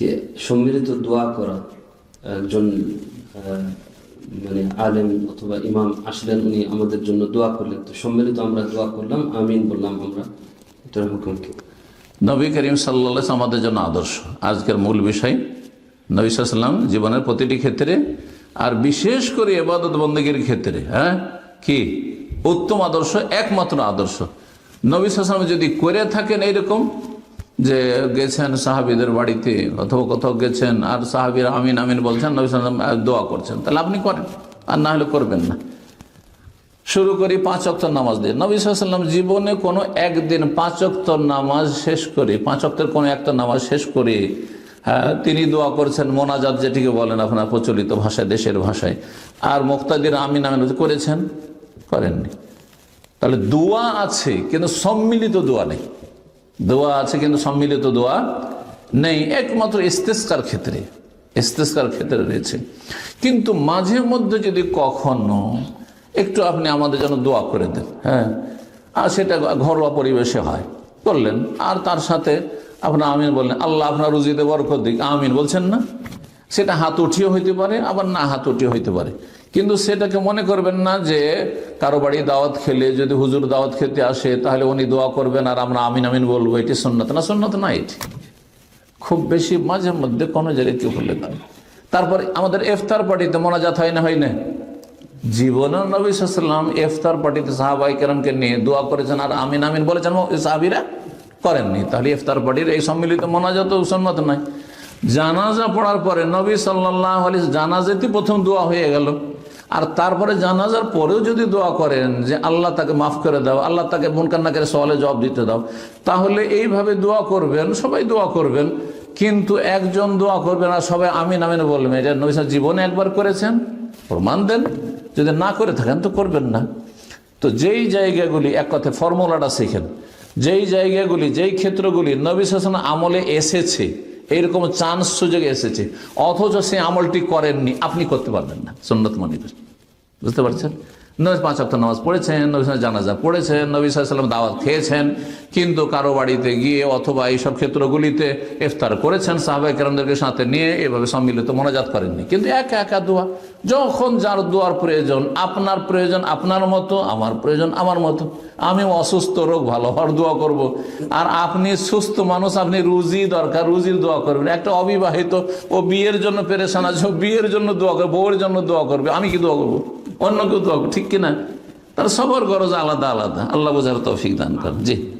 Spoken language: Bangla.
কে সম্মিলিত দোয়া করা একজন মানে আলেম অথবা ইমাম আসলেন, উনি আমাদের জন্য দোয়া করলেন। তো সম্মিলিত আমরা দোয়া করলাম, আমিন বললাম আমরা। এটার হুকুম কি? নবী করিম সাল্লা আমাদের জন্য আদর্শ। আজকের মূল বিষয়, নবী সাল্লাম জীবনের প্রতিটি ক্ষেত্রে আর বিশেষ করে এবাদত বন্দীগীর ক্ষেত্রে হ্যাঁ? কি? উত্তম আদর্শ, একমাত্র আদর্শ। নবী সাল্লাম যদি করে থাকেন এইরকম যে গেছেন সাহাবিদের বাড়িতে অথবা কোথাও গেছেন আর সাহাবির আমিন আমিন বলছেন নবী দোয়া করছেন। তাহলে আপনি করেন আর না হলে করবেন না। শুরু করি পাঁচ অক্ত নামাজ দিয়ে। নবী সাল্লাম জীবনে কোনো একদিন পাঁচ অক্ত নামাজ শেষ করে পাঁচ অক্তের কোনো একটা নামাজ শেষ করে হ্যাঁ, তিনি দোয়া করছেন মোনাজাত যেটিকে বলেন আপনার প্রচলিত ভাষায় দেশের ভাষায়। আর মুক্তাদির আমিন আমিন করেছেন? করেননি। তাহলে দোয়া আছে কিন্তু সম্মিলিত দোয়া নেই। দোয়া আছে কিন্তু সম্মিলিত দোয়া নেই, একমাত্র ইস্তেস্কার ক্ষেত্রে ইস্তেস্কার ক্ষেত্রে রয়েছে। কিন্তু মাঝে মধ্যে যদি কখনো একটু আপনি আমাদের জন্য দোয়া করে দেন হ্যাঁ? আর সেটা ঘরোয়া পরিবেশে হয়, করলেন। আর তার সাথে আপনার আমিন বললেন, আল্লাহ আপনার রুজিতে বরকত দিক, আমিন বলছেন না। সেটা হাত উঠিয়ে হইতে পারে, আবার না হাত উঠিয়ে হইতে পারে। কিন্তু সেটাকে মনে করবেন না যে কারও বাড়ি দাওয়াত খেলে যদি হুজুর দাওয়াত খেতে আসে, তাহলে উনি দোয়া করবেন আর আমরা আমিন আমিন বলব, এটি সন্ন্যত না সন্ন্যত না এটি। খুব বেশি মাঝে মধ্যে কোনো জায়গায় কেউ বললে না। তারপর আমাদের এফতার পার্টিতে মোনাজাত হয় না হয় না? জীবন নবী সাল্লাম ইফতার পার্টিতে সাহাবাই কেরামকে নিয়ে দোয়া করেছেন আর আমিন আমিন বলেছেন সাহাবিরা করেননি। তাহলে ইফতার পার্টির এই সম্মিলিত মোনাজাত সন্মত নয়। জানাজা পড়ার পরে নবী সাল্লাহ আলী জানাজাতে প্রথম দোয়া হয়ে গেল। আর তারপরে জানাজার পরেও যদি দোয়া করেন যে আল্লাহ তাকে মাফ করে দাও, আল্লাহ তাকে মনকান্না করে সওয়ালে জবাব দিতে দাও, তাহলে এইভাবে দোয়া করবেন, সবাই দোয়া করবেন। কিন্তু একজন দোয়া করবেন আর সবাই আমিন আমিন বলবেন এটা নবী জীবনে একবার করেছেন, প্রমাণ দেন। যদি না করে থাকেন তো করবেন না। তো যেই জায়গাগুলি, এক কথায় ফর্মুলাটা শেখেন। যেই জায়গাগুলি, যেই ক্ষেত্রগুলি নবী শাসন আমলে এসেছে এইরকম চান্স সুযোগ এসেছে। অথচ সে আমলটি করেননি। আপনি করতে পারবেন না। সন্ন্যত মানিবেন বুঝতে পারছেন? নবী পাঁচ অক্ট নামাজ পড়েছেন, নবী জানাজা পড়েছেন, নবী সাল্লাম দাওয়াত খেয়েছেন, কিন্তু কারও বাড়িতে গিয়ে অথবা এইসব ক্ষেত্রগুলিতে ইফতার করেছেন সাহাবাই কেরামদেরকে সাথে নিয়ে এভাবে সম্মিলিত মনোজাত করেননি। কিন্তু একা একা দোয়া, যখন যার দোয়ার প্রয়োজন, আপনার প্রয়োজন আপনার মতো, আমার প্রয়োজন আমার মতো, আমি অসুস্থ রোগ ভালো হওয়ার দোয়া করব। আর আপনি সুস্থ মানুষ, আপনি রুজি দরকার, রুজির দোয়া করবেন। একটা অবিবাহিত ও বিয়ের জন্য পেরেশান আছে বিয়ের জন্য দোয়া করবে, বউয়ের জন্য দোয়া করবে, আমি কি দোয়া করব? অন্য কেউ তো ঠিক কিনা? তার সবার গরজ আলাদা আলাদা। আল্লাহ বোঝার তৌফিক দান করেন। জি।